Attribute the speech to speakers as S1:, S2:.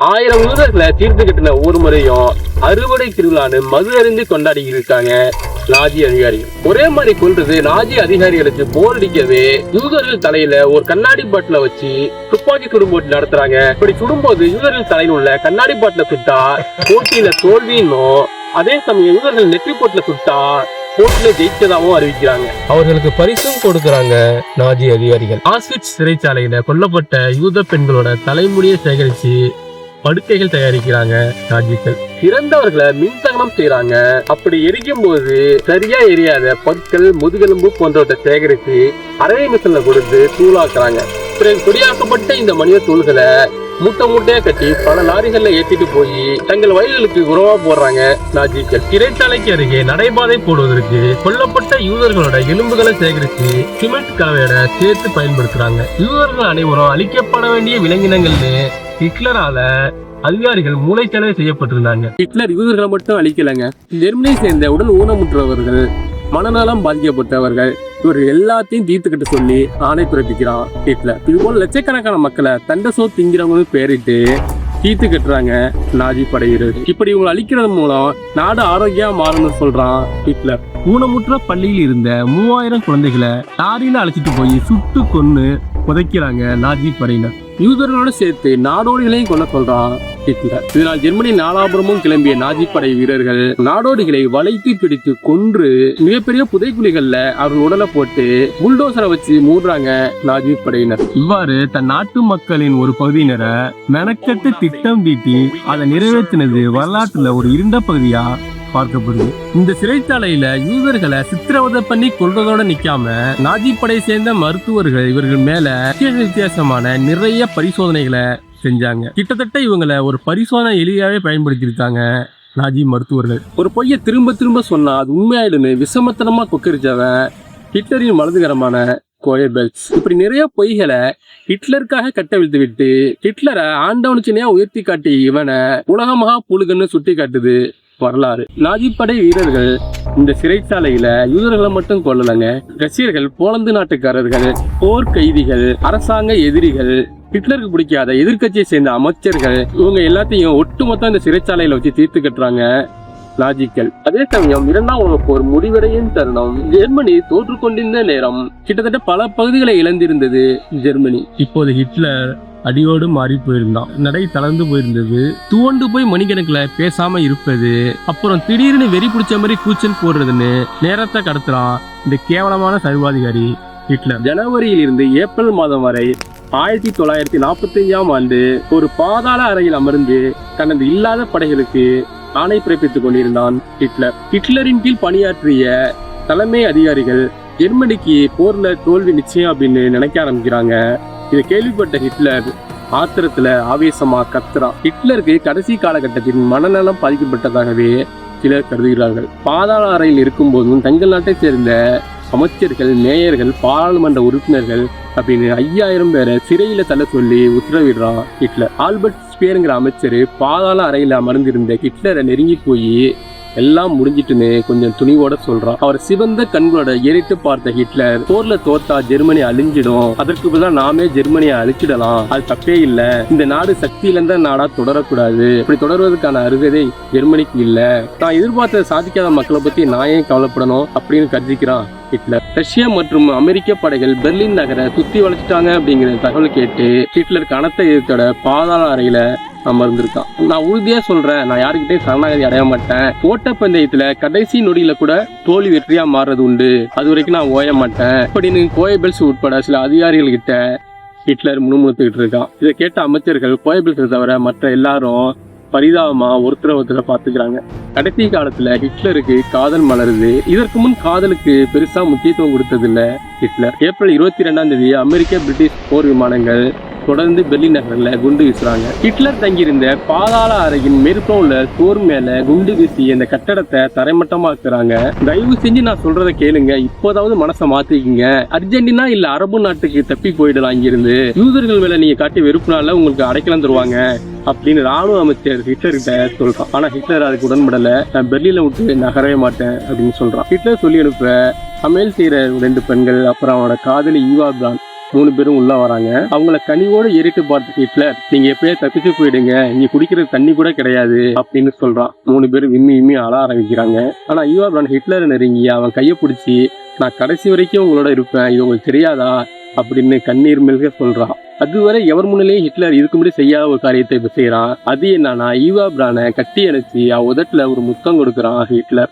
S1: ஆயிரம் யூதர்களை தீர்த்து கட்டின ஒரு முறையும் அறுவடை திருவிழான்னு மது அறிந்து கொண்டாடி இருக்காங்க நாஜி அதிகாரிகள் ஒரே மாதிரி கொள்றது நாஜி அதிகாரிகளுக்கு போர் அடிக்கவே யூதர்கள் தலையில ஒரு கண்ணாடி பாட்டில வச்சு துப்பாக்கி சுடும் போட்டி நடத்துறாங்க. இப்படி சுடும்போது யூதர்கள் தலையில் உள்ள கண்ணாடி பாட்டில சுட்டா போட்டியில தோல்வின்னும் அதே சமயம் யூதர்கள் நெற்றி போட்டில சுட்டா போட்டியில ஜெயிச்சதாகவும் அறிவிக்கிறாங்க. அவர்களுக்கு பரிசும் கொடுக்கறாங்க நாஜி அதிகாரிகள். ஆஸ்விட்ஸ் சிறைச்சாலையில கொல்லப்பட்ட யூத பெண்களோட தலைமுடியை சேகரிச்சு படுக்கைகள் தயாரிக்கிறாங்க நாஜிக்கள் இறந்தவர்களை மின்தகனம் செய்யறாங்க அப்படி எரிக்கும் போது சரியா எரியாத பற்கள் முதுகெலும்பு போன்றவற்றை சேகரித்து அரை மிஷின்ல கொடுத்து தூளாக்குறாங்க. பிறகு குடியாக்கப்பட்ட இந்த மனித தூள்களை மூட்டை மூட்டையா கட்டி பல லாரிகள்ல ஏத்திட்டு போய் தங்கள் வயல்களுக்கு உறவா போடுறாங்க நாஜிக்கள் சிறைச்சாலைக்கு அருகே நடைபாதை போடுவதற்கு கொல்லப்பட்ட யூதர்களோட எலும்புகளை சேகரித்து சிமெண்ட் கலவையோட சேர்த்து பயன்படுத்துறாங்க. யூதர்கள் அனைவரும் அழிக்கப்பட வேண்டிய விலங்கினங்கள்னு ஹிட்லரால அதிகாரிகள் மூளைச்சலவை செய்யப்பட்டிருந்தாங்க. ஹிட்லர் யூதர்களை மட்டும் அழிக்கலங்க. ஜெர்மனியை சேர்ந்த உடல் ஊனமுற்றவர்கள் மனநலம் பாதிக்கப்பட்டவர்கள் இவர் எல்லாத்தையும் தீர்த்துக்கிட்டு சொல்லி ஆணை பிறப்பிக்கிறான் ஹிட்லர். இது போல லட்சக்கணக்கான மக்களை தண்ட சோ திங்கிறவங்க பேரிட்டு தீர்த்து கட்டுறாங்க நாஜி படையினர். இப்படி இவங்களை அழிக்கிறது மூலம் நாடு ஆரோக்கியமா மாறணும்னு சொல்றான் ஹிட்லர். ஊனமுற்ற பள்ளியில் இருந்த மூவாயிரம் குழந்தைகளை லாரியில அழைச்சிட்டு போய் சுட்டு கொன்னு புதைக்கிறாங்க நாஜி படையினர். யூதர்களோடு சேர்த்து நாடோடிகளையும் கொல்ல சொல்றான் ஹிட்லர். இதனால் ஜெர்மனி நாலாபுரமும் கிளம்பிய நாஜி படை வீரர்கள் நாடோடிகளை வளைத்து பிடித்து கொன்று மிகப்பெரிய புதைக்குழிகள்ல அவர்கள் உடலை போட்டு புல்டோசரை வச்சு மூடுறாங்க நாஜி படையினர். இவ்வாறு தன் நாட்டு மக்களின் ஒரு பகுதியினரை மெனக்கட்டு திட்டம் தீட்டி அதை நிறைவேற்றினது வரலாற்றுல ஒரு இருண்ட பகுதியா? பார்க்கப்படுது. இந்த சிறைச்சாலையில யூதர்களை சித்திரவதை பண்ணி கொள்றதோட நிக்காம நாஜி படை சேர்ந்த மருத்துவர்கள் இவர்கள் மேல வித்தியாசமான நிறைய பரிசோதனைகளை செஞ்சாங்க. கிட்டத்தட்ட இவங்களை ஒரு பரிசோதனை எளிதாவே பயன்படுத்தியிருக்காங்க நாஜி மருத்துவர்கள். ஒரு பொய்யை திரும்ப திரும்ப சொன்னா அது உண்மையாயிடுன்னு விஷமத்தனமா கொக்கரிச்சவன் ஹிட்லரின் வலதுகரமான கோயபெல்ஸ் இப்படி நிறைய பொய்களை ஹிட்லருக்காக கட்டவிழ்த்து விட்டு ஹிட்லரை ஆண்டவனுச்சினையா உயர்த்தி காட்டி இவனை உலகமாக புழுகன்னு சுட்டி காட்டுது வரலாறு. நாஜி படை வீரர்கள் இந்த சிறைச்சாலையில யூதர்களை மட்டும் கொல்லலைங்க. ரஷ்யர்கள் போலந்து நாட்டுக்காரர்கள் போர் கைதிகள் அரசாங்க எதிரிகள் ஹிட்லருக்கு பிடிக்காத எதிர்க்கட்சியை சேர்ந்த அமைச்சர்கள் இவங்க எல்லாத்தையும் ஒட்டுமொத்தம் இந்த சிறைச்சாலையில வச்சு தீர்த்து கட்டுறாங்க லாஜிக்கல். அதே சமயம் இரண்டாம் உலகப் போர் முடிவடையும் தருணம். ஜெர்மனி தோற்று கொண்டிருந்த நேரம் கிட்டத்தட்ட பல பகுதிகளை இழந்திருந்தது ஜெர்மனி. இப்போது ஹிட்லர் அடியோடு மாறி போயிருந்தான். நடை தளர்ந்து போயிருந்தது. துவண்டு போய் மணிக்கணக்கில் பேசாம இருப்பது அப்புறம் திடீர்னு வெறி பிடிச்ச மாதிரி கூச்சல் போடுறதுன்னு நேரத்தை கடத்துறான் இந்த கேவலமான சர்வாதிகாரி ஹிட்லர். ஜனவரியில் இருந்து ஏப்ரல் மாதம் வரை ஆயிரத்தி தொள்ளாயிரத்தி நாற்பத்தஞ்சாம் ஆண்டு ஒரு பாதாள அறையில் அமர்ந்து தனது இல்லாத படைகளுக்கு ஆணை பிறப்பித்துக் கொண்டிருந்தான் ஹிட்லர். ஹிட்லரின் கீழ் பணியாற்றிய தலைமை அதிகாரிகள் ஜெர்மனிக்கு போர்ல தோல்வி நிச்சயம் அப்படின்னு நினைக்க ஆரம்பிக்கிறாங்க. இதை கேள்விப்பட்ட ஹிட்லர் ஆத்திரத்துல ஆவேசமா கத்துறான். ஹிட்லருக்கு கடைசி காலகட்டத்தின் மனநலம் பாதிக்கப்பட்டதாகவே சிலர் கருதுகிறார்கள். பாதாள அறையில் இருக்கும்போதும் தங்கள் நாட்டை சேர்ந்த அமைச்சர்கள் மேயர்கள் பாராளுமன்ற உறுப்பினர்கள் அப்படின்னு ஐயாயிரம் பேரை சிறையில தள்ள சொல்லி உத்தரவிடுறான் ஹிட்லர். ஆல்பர்ட் ஸ்பியருங்கிற அமைச்சர் பாதாள அறையில் அமர்ந்திருந்த ஹிட்லரை நெருங்கி போய் எல்லாம் முடிஞ்சிட்டுன்னு கொஞ்சம் துணிவோட சொல்றான். அவர் சிவந்த கண்களோட ஏறிட்டு பார்த்த ஹிட்லர் போர்ல தோத்தா ஜெர்மனி அழிஞ்சிடும். அதற்கு பதிலாக நாமே ஜெர்மனியை அழிச்சிடலாம். அது தப்பே இல்ல. இந்த நாடு சக்தி இழந்த நாடா தொடரக்கூடாது. இப்படி தொடர்வதற்கான அருகதை ஜெர்மனிக்கு இல்ல. நான் எதிர்பார்த்த சாதிக்காத மக்களை பத்தி நான் ஏன் கவலைப்படணும் அப்படின்னு கருதிக்கிறான் ஹிட்லர். ரஷ்யா மற்றும் அமெரிக்க படைகள் பெர்லின் நகரை சுத்தி வளைச்சிட்டாங்க அப்படிங்கிற தகவல் கேட்டு ஹிட்லர் கனத்த எதிர்த்தோட பாதாள அறையில அமர்ந்திருக்கான். நான் உறுதியா சொல்றேன் நான் யாருக்கிட்டையும் சரணாகதி அடைய மாட்டேன். ஓட்டப்பந்தயத்தில் கடைசி நொடியில கூட தோல்வி வெற்றியா மாறுறது உண்டு. அது வரைக்கும் நான் ஓய மாட்டேன். அப்படின்னு கோயபெல்ஸ் உட்பட சில அதிகாரிகள் கிட்ட ஹிட்லர் முணுமுணுத்துக்கிட்டு இருக்கான். இதை கேட்ட அமைச்சர்கள் கோயபெல்ஸை தவிர மற்ற எல்லாரும் பரிதாபமா ஒருத்தர ஒருத்தரை பார்த்துக்கிறாங்க. கடைசி காலத்துல ஹிட்லருக்கு காதல் மலருது. இதற்கு முன் காதலுக்கு பெருசா முக்கியத்துவம் கொடுத்ததில்ல ஹிட்லர். ஏப்ரல் இருபத்தி ரெண்டாம் தேதி அமெரிக்க பிரிட்டிஷ் போர் விமானங்கள் தொடர்ந்து பெர்லின் நகரில் குண்டு வீசுறாங்க. ஹிட்லர் தங்கியிருந்த பாதாள அறையின் மேற்புறம் உள்ள சுவர் மேல குண்டு வீசி அந்த கட்டடத்தை தரைமட்டமாக்குறாங்க. தயவு செஞ்சு நான் சொல்றதை கேளுங்க. இப்போதாவது மனசை மாத்திக்கிங்க. அர்ஜென்டினா இல்ல அரபு நாட்டுக்கு தப்பி போயிடலாம் இங்கிருந்து. யூதர்கள் மேல நீங்க காட்டி வெறுப்புனால உங்களுக்கு அடைக்கலாம் தருவாங்க. அப்படின்னு ராணுவ அமைச்சர் ஹிட்லர் கிட்ட சொல்றான். ஆனா ஹிட்லர் அதுக்கு உடன்படல. நான் பெர்லினை விட்டு நகரவே மாட்டேன் அப்படின்னு சொல்றான். ஹிட்லர் சொல்லி அனுப்ப சமையல் செய்யற ரெண்டு பெண்கள் அப்புறம் அவனோட காதலி ஈவா பிரான் மூணு பேரும் உள்ள வராங்க. அவங்கள கனிவோட ஏறிட்டு பார்த்து ஹிட்லர். நீங்க எப்படியே தப்பிச்சு போயிடுங்க. நீ குடிக்கிற தண்ணி கூட கிடையாது அப்படின்னு சொல்றான். மூணு பேரும் விம்மி விம்மி அழ ஆரம்பிக்கிறாங்க. ஆனா ஈவா பிரான் ஹிட்லர் நெருங்கி அவன் கையை பிடிச்சி நான் கடைசி வரைக்கும் உங்களோட இருப்பேன். இது உங்களுக்கு தெரியாதா? அப்படின்னு கண்ணீர் மெல்க சொல்றான். அதுவரை எவர் முன்னிலையும் ஹிட்லர் இருக்கும்படி செய்யாத ஒரு காரியத்தை இப்போ செய்யறான் அது என்னன்னா ஈவா பிரானை கட்டி அணைச்சி அவ உதட்டில் ஒரு முத்தம் கொடுக்குறான் ஹிட்லர்.